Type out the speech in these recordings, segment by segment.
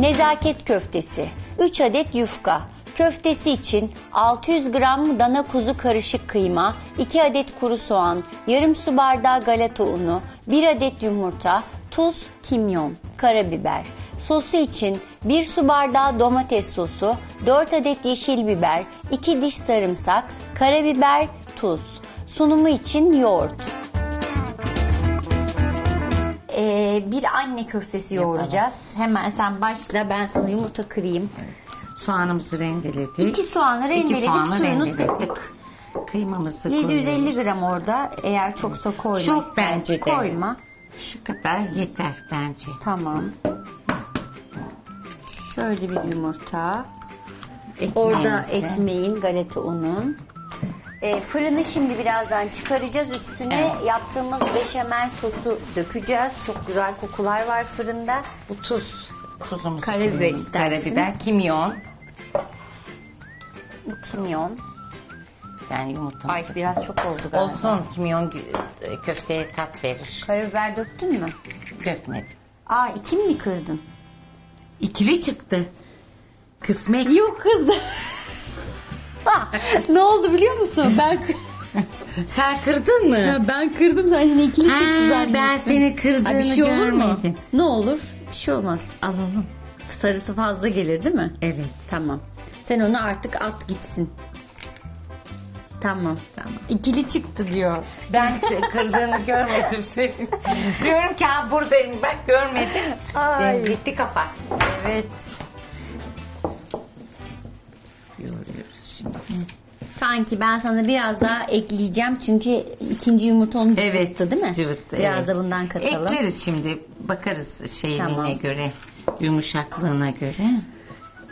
Nezaket köftesi 3 adet yufka. Köftesi için 600 gram dana kuzu karışık kıyma, 2 adet kuru soğan, yarım su bardağı galeta unu, 1 adet yumurta, tuz, kimyon, karabiber. Sosu için 1 su bardağı domates sosu, 4 adet yeşil biber, 2 diş sarımsak, karabiber, tuz. Sunumu için yoğurt. Ee, bir anne köftesi yoğuracağız. Hemen sen başla ben sana yumurta kırayım. Soğanımızı rendeledik. İki soğanı rendeledik, İki soğanı suyunu rendeledik. sıktık. Kıymamızı 750 koyuyoruz. gram orada eğer çoksa koyma Çok istersen. bence de. Koyma. Şu kadar yeter bence. Tamam. Şöyle bir yumurta. Ekmeğimizi. Orada ekmeğin, galeta unun. Ee, fırını şimdi birazdan çıkaracağız. Üstüne Evet. yaptığımız beşamel sosu dökeceğiz. Çok güzel kokular var fırında. Bu tuz. Tuzumuzu Karabiber istersin. Karabiber, kimyon. Bu kimyon. Yani yumurtamız. Ay biraz çok oldu galiba. Olsun kimyon gü- köfteye tat verir. Karabiber döktün mü? Dökmedim. Aa ikim mi kırdın? İkili çıktı. Kısmet. Yok kız. Ne oldu biliyor musun? Ben Sen kırdın mı? ben kırdım zaten ikili Ha, çıktı zannettim. ben seni kırdığını Ha, bir şey olur mu? görmedim. Ne olur? Bir şey olmaz. Alalım. Sarısı fazla gelir değil mi? Evet. Tamam. Sen onu artık at gitsin. Tamam. Tamam. İkili çıktı diyor. Ben seni kırdığını görmedim senin. Diyorum ki ha buradayım bak görmedim. Ay. Benim gitti kafa. Evet. Şimdi. Sanki ben sana biraz daha ekleyeceğim çünkü ikinci yumurta onu Evet, cıvıttı değil mi? cıvıttı, Biraz evet. da bundan katalım. Ekleriz şimdi. Bakarız şeyliğine Tamam. göre. Yumuşaklığına göre.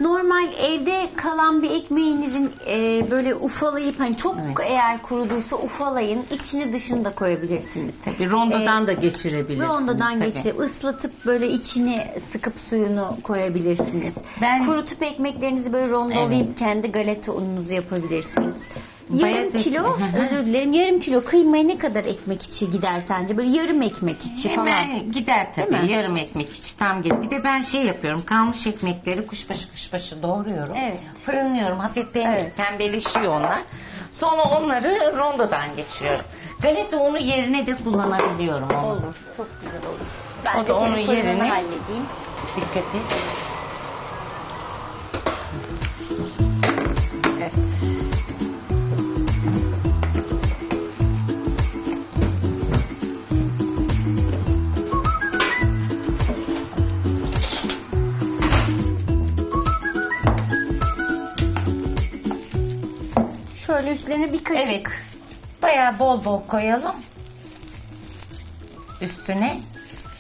Normal evde kalan bir ekmeğinizin e, böyle ufalayıp hani çok eğer kuruduysa ufalayın içini dışını da koyabilirsiniz. Tabii rondodan da geçirebilirsiniz. Rondodan tabii. geçirip ıslatıp böyle içini sıkıp suyunu koyabilirsiniz. Ben- Kurutup ekmeklerinizi böyle rondolayıp kendi galeta ununuzu yapabilirsiniz. Yarım Bayat kilo, ekmek. Özür dilerim, yarım kilo kıymaya ne kadar ekmek içi gider sence? Böyle yarım ekmek içi falan. Hemen gider Değil tabii. mi? Yarım ekmek hiç tam gelir. Bir de ben şey yapıyorum. Kalmış ekmekleri kuşbaşı kuşbaşı doğruyorum. Evet. Fırınlıyorum. Hafif pembe, Evet. pembeleşiyor onlar. Sonra onları rondodan geçiriyorum. Galeta unu yerine de kullanabiliyorum onu. Olur, çok güzel olur. Ben O de da senin onun fırınını yerine- halledeyim. Dikkat et. Evet. Şöyle üstlerine bir kaşık. Evet. Bayağı bol bol koyalım. Üstüne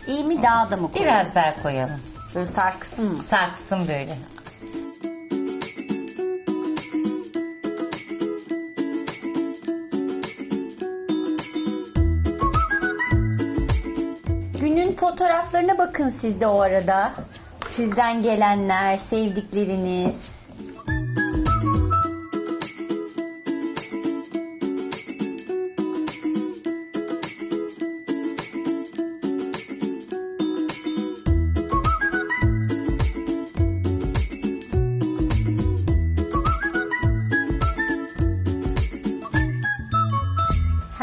İyi mi daha da mı koyayım? biraz daha koyalım. Böyle sarkısın mı? Sarksın böyle. Günün fotoğraflarına bakın siz de o arada. Sizden gelenler, sevdikleriniz.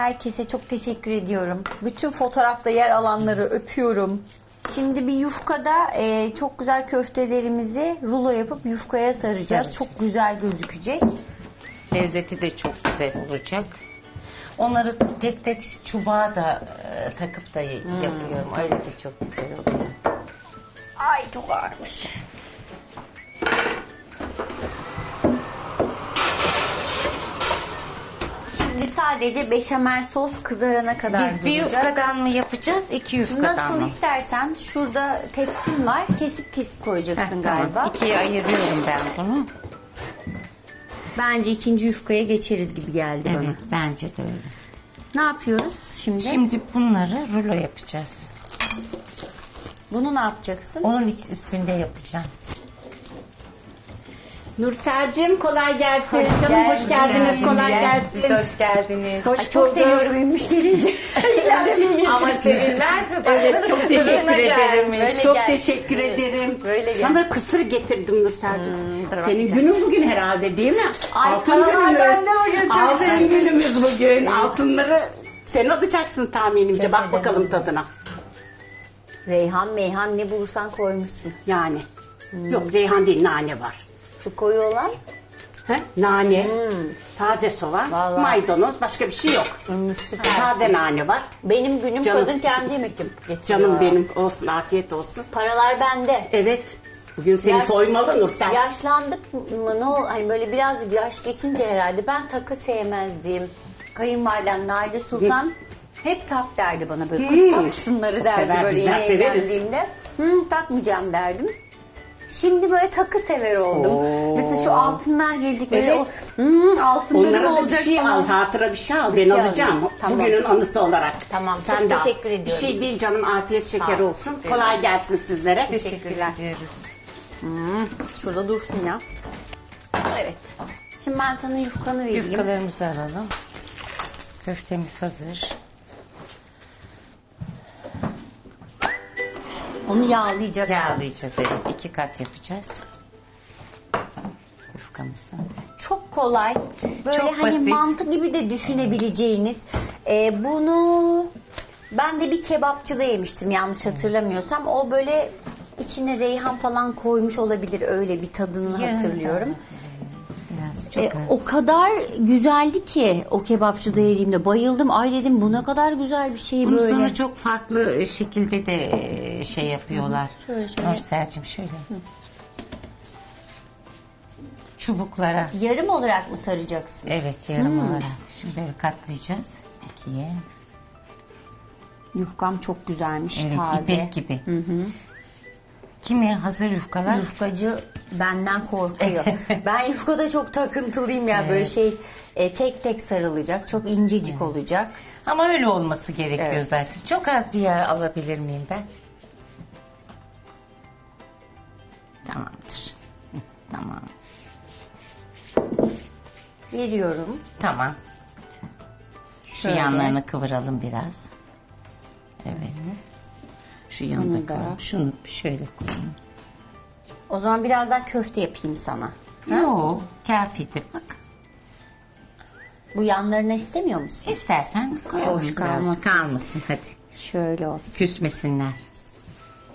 Herkese çok teşekkür ediyorum. Bütün fotoğrafta yer alanları öpüyorum. Şimdi bir yufkada e, çok güzel köftelerimizi rulo yapıp yufkaya saracağız. Çok güzel gözükecek. Lezzeti de çok güzel olacak. Onları tek tek çubuğa da e, takıp da y- yapıyorum. Öyle de çok güzel oluyor. Ay çok ağırmış. Şimdi sadece beşamel sos kızarana kadar Biz bir duracak. yufkadan mı yapacağız, iki yufkadan Nasıl mı? istersen şurada tepsim var. Kesip kesip koyacaksın Heh, tamam. galiba. İkiye ayırıyorum ben bunu. Bence ikinci yufkaya geçeriz gibi geldi bana. Evet, bence de öyle. Ne yapıyoruz şimdi? Şimdi bunları rulo yapacağız. Bunu ne yapacaksın? Onun iç- üstünde yapacağım. Nursel'cim kolay gelsin. Canım hoş geldiniz. Kolay Siz gelsin. de hoş geldiniz. Hoş Ay, çok bulduk. seviyorum ümüş gelince. Ama sevilmez mi? Evet çok teşekkür ederim. Çok gel. teşekkür ederim. Böyle gel. Sana kısır getirdim Nursel'cim. dur Senin günün bugün herhalde değil mi? Ay, Altın günümüz. Altın günümüz bugün. Altınları sen alacaksın tahminimce. Bak bakalım tadına. Reyhan meyhan ne bulursan koymuşsun. Yani. Hmm. Yok reyhan değil nane var. Şu koyu olan He? Nane, taze soğan, Hmm. Vallahi. maydanoz başka bir şey yok. Sade nane var. Benim günüm Canım. kadın kendi yemek yapıp getiriyor. Canım benim olsun afiyet olsun. Paralar bende. Evet. Bugün seni Yaş- soymalı Nursel. Yaşlandık mı ne ol hani böyle birazcık yaş geçince herhalde ben takı sevmezdim. Kayınvalidem Naide Sultan hep tak derdi bana böyle Hmm. tak şunları derdi sever, böyle bizler yeni severiz. evlendiğimde. Hı, takmayacağım derdim. Şimdi böyle takı sever oldum. Oo. Mesela şu altınlar gelecek böyle Evet. o hı, altınlarım Onlara da bir olacak şey falan. al, hatıra bir şey al. Bir ben şey alacağım. alayım. Tamam. Bugünün anısı olarak. Tamam, Sen çok de al. teşekkür Bir ediyorum. şey değil canım afiyet şeker ol. olsun. Kolay gelsin sizlere. Teşekkürler. Ediyoruz. Şurada dursun ya. Evet. Şimdi ben sana yufkanı vereyim. Yufkalarımızı alalım. Köftemiz hazır. Onu yağlayacaksın. Yağlayacağız evet. iki kat yapacağız. Yufkamızı. Çok kolay. Böyle Çok hani basit. mantı gibi de düşünebileceğiniz. Ee, bunu ben de bir kebapçıda yemiştim yanlış hatırlamıyorsam. O böyle içine reyhan falan koymuş olabilir öyle bir tadını hatırlıyorum. Biraz çok Ee, az. o kadar güzeldi ki o kebapçıda yediğimde bayıldım. Ay dedim bu ne kadar güzel bir şey Bunu böyle. sonra çok farklı şekilde de e, şey yapıyorlar. Şöyle, şöyle. Nursel'cim şöyle. Çubuklara. Yarım olarak mı saracaksın? Evet yarım olarak. Şimdi böyle katlayacağız. ikiye. Yufkam çok güzelmiş Evet taze. ipek gibi. Kimi hazır yufkalar? Yufkacı benden korkuyor. ben yufkada çok takıntılıyım ya böyle şey e, tek tek sarılacak. Çok incecik olacak. Ama öyle olması gerekiyor Evet. zaten. Çok az bir yer alabilir miyim ben? Tamamdır. Hı, Tamam. Veriyorum. Tamam. Şu Şöyle. yanlarını kıvıralım biraz. Evet. Şu Bunu da. Şunu şöyle koyayım. O zaman birazdan köfte yapayım sana. Yok, kafidir bak. Bu yanlarına istemiyor musun? İstersen koyalım Hoş biraz. kalmasın. Kalmasın hadi. Şöyle olsun. Küsmesinler.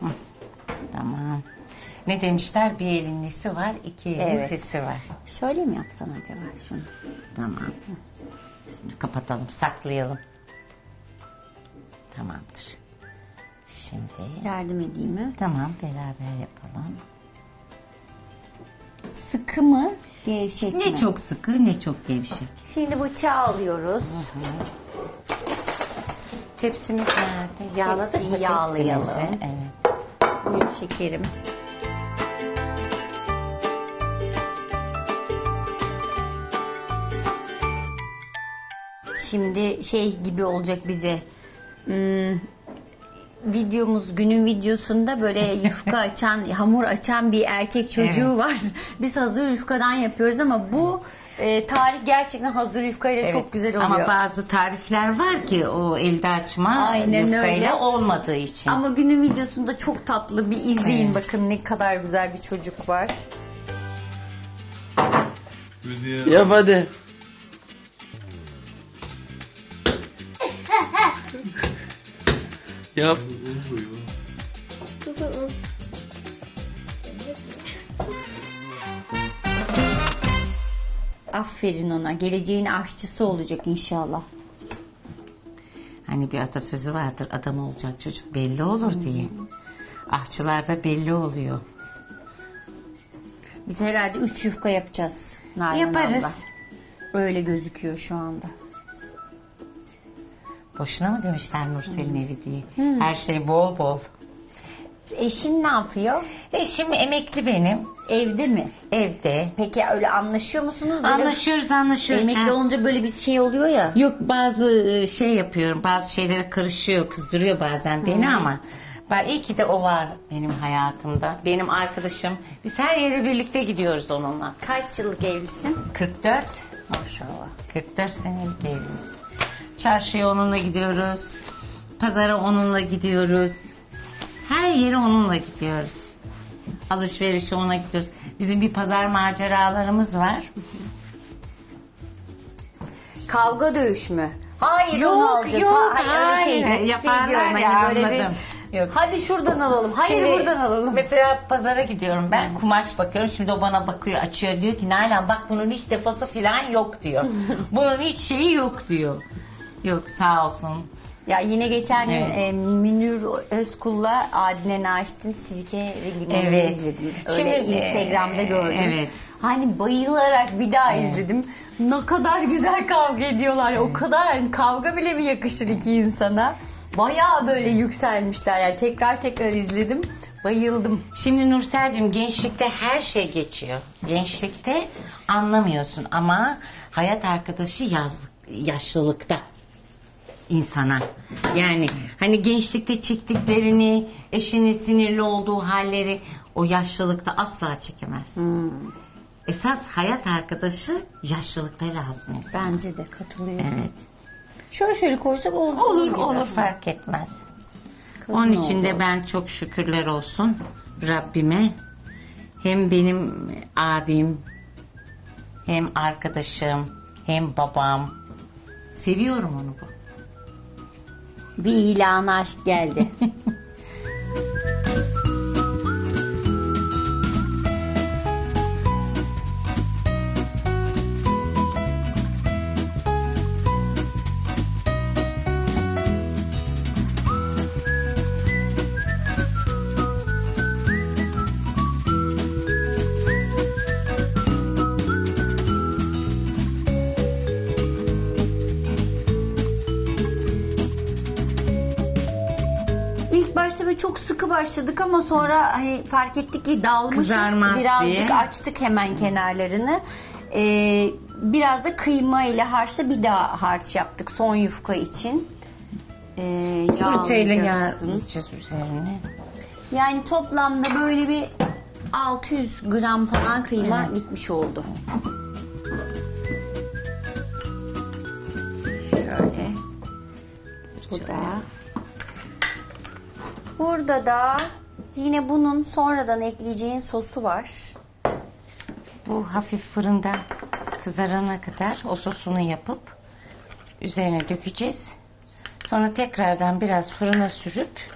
Hı, Tamam. Ne demişler? Bir elin nesi var, iki elin Evet. sesi var. Şöyle mi yapsan acaba şunu? Tamam. Şimdi kapatalım, saklayalım. Tamamdır. Şimdi Yardım edeyim mi? tamam beraber yapalım. Sıkı mı? Gevşek mi? Ne çok sıkı ne çok gevşek. Şimdi bıçağı alıyoruz. Tepsimiz nerede? Yağladık Tepsiyi mı yağlayalım. tepsimizi? Evet. Buyur şekerim. Şimdi şey gibi olacak bize. Hmm, videomuz günün videosunda böyle yufka açan, hamur açan bir erkek çocuğu Evet. var. Biz hazır yufkadan yapıyoruz ama bu e, tarif gerçekten hazır yufkayla Evet. çok güzel oluyor. Ama bazı tarifler var ki o elde açma Aynen yufkayla öyle. olmadığı için. Ama günün videosunda çok tatlı bir izleyin bakın ne kadar güzel bir çocuk var. Yap hadi. Yap. Aferin ona. Geleceğin aşçısı olacak inşallah. Hani bir atasözü vardır adam olacak çocuk belli olur diye. Ahçılarda belli oluyor. Biz herhalde üç yufka yapacağız. Nalan Yaparız. abla. Öyle gözüküyor şu anda. Boşuna mı demişler Nursel'in evi diye. Her şey bol bol. Eşin ne yapıyor? Eşim emekli benim. Evde mi? Evde. Peki öyle anlaşıyor musunuz? Böyle Anlaşıyoruz anlaşıyoruz. Emekli Ha. olunca böyle bir şey oluyor ya. Yok bazı e, şey yapıyorum bazı şeylere karışıyor kızdırıyor bazen beni ama Ben iyi ki de o var benim hayatımda. Benim arkadaşım. Biz her yere birlikte gidiyoruz onunla. Kaç yıllık evlisin? 44. Maşallah. 44 senelik evliyiz. Çarşıya onunla gidiyoruz. Pazara onunla gidiyoruz. Her yere onunla gidiyoruz. Alışverişe onunla gidiyoruz. Bizim bir pazar maceralarımız var. Kavga dövüş mü? Hayır Yok, onu alacağız. yok, hayır, öyle şey. Yaparlar Diyorum, ya, hani böyle anladım. Bir, Yok. Hadi şuradan alalım. Hayır Şimdi buradan alalım. Mesela pazara gidiyorum ben kumaş bakıyorum. Şimdi o bana bakıyor açıyor diyor ki Nalan bak bunun hiç defosu falan yok diyor. bunun hiç şeyi yok diyor. Yok sağ olsun. Ya yine geçen gün Evet. e, Münir Özkul'la Adile Naşit'in Sirke ve Limon'u Evet. izledim. Öyle Şimdi, Instagram'da e, gördüm. evet. Hani bayılarak bir daha izledim. Ne kadar güzel kavga ediyorlar. O kadar yani kavga bile mi yakışır iki insana? Bayağı böyle yükselmişler. Yani tekrar tekrar izledim. Bayıldım. Şimdi Nursel'cim gençlikte her şey geçiyor. Gençlikte anlamıyorsun ama hayat arkadaşı yaz, yaşlılıkta insana. Yani hani gençlikte çektiklerini, eşinin sinirli olduğu halleri o yaşlılıkta asla çekemez. Esas hayat arkadaşı yaşlılıkta lazım insan. Bence de katılıyorum. Evet. Şöyle şöyle koysak olur. Olur olur fark etmez. Kadın Onun için oldu. de ben çok şükürler olsun Rabbime. Hem benim abim, hem arkadaşım, hem babam. Seviyorum onu bu. Bir ilan aşk geldi. çok sıkı başladık ama sonra hani fark ettik ki dalmışız. Kızarmaz Birazcık diye. açtık hemen kenarlarını. Ee, biraz da kıyma ile harçla bir daha harç yaptık son yufka için. Ee, Fırçayla yağlayacağız üzerine. Yani toplamda böyle bir 600 gram falan kıyma gitmiş oldu. Şöyle. Bu da. Burada da yine bunun sonradan ekleyeceğin sosu var. Bu hafif fırında kızarana kadar o sosunu yapıp üzerine dökeceğiz. Sonra tekrardan biraz fırına sürüp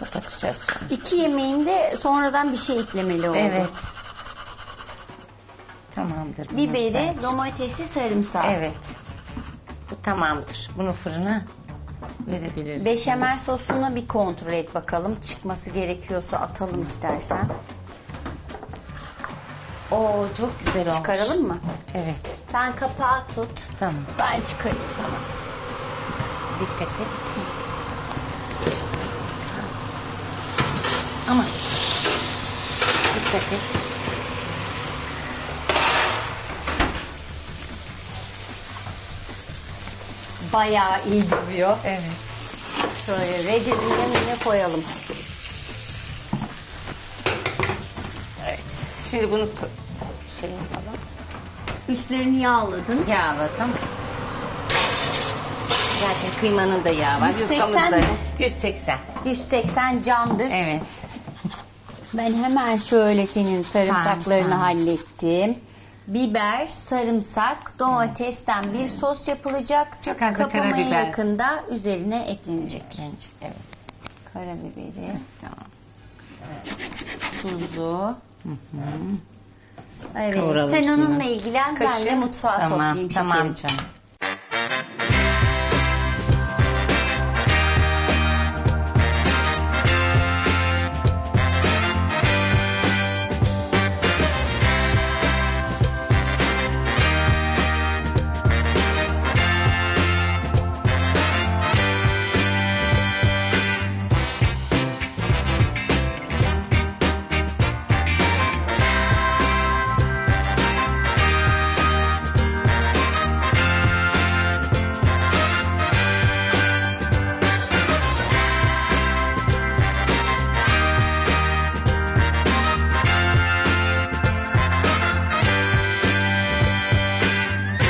kapatacağız sonra. İki yemeğinde sonradan bir şey eklemeli oldu. Evet. Tamamdır. Biberi, domatesi, sarımsağı. Evet. Bu tamamdır. Bunu fırına verebiliriz. Beşamel sosunu bir kontrol et bakalım. Çıkması gerekiyorsa atalım istersen. Oo çok güzel olmuş. Çıkaralım mı? Evet. Sen kapağı tut. Tamam. Ben çıkarayım tamam. Dikkat et. Ama dikkat et. Bayağı iyi duruyor. Evet. Şöyle Recep'in yanına koyalım. Evet. Şimdi bunu şey yapalım. Üstlerini yağladın. Yağladım. Zaten kıymanın da yağı var. 180 Yufkamız da mi? 180. 180 candır. Evet. Ben hemen şöyle senin sarımsaklarını Sarımsak. hallettim. Biber, sarımsak, domatesten bir sos yapılacak. Çok az da Kapamaya karabiber. yakında üzerine eklenecek. Genç. Evet. Karabiberi, Tamam. tuzu. Evet. Kavuralım Sen onunla ilgilen ben de mutfağa Tamam. toplayayım Tamam canım.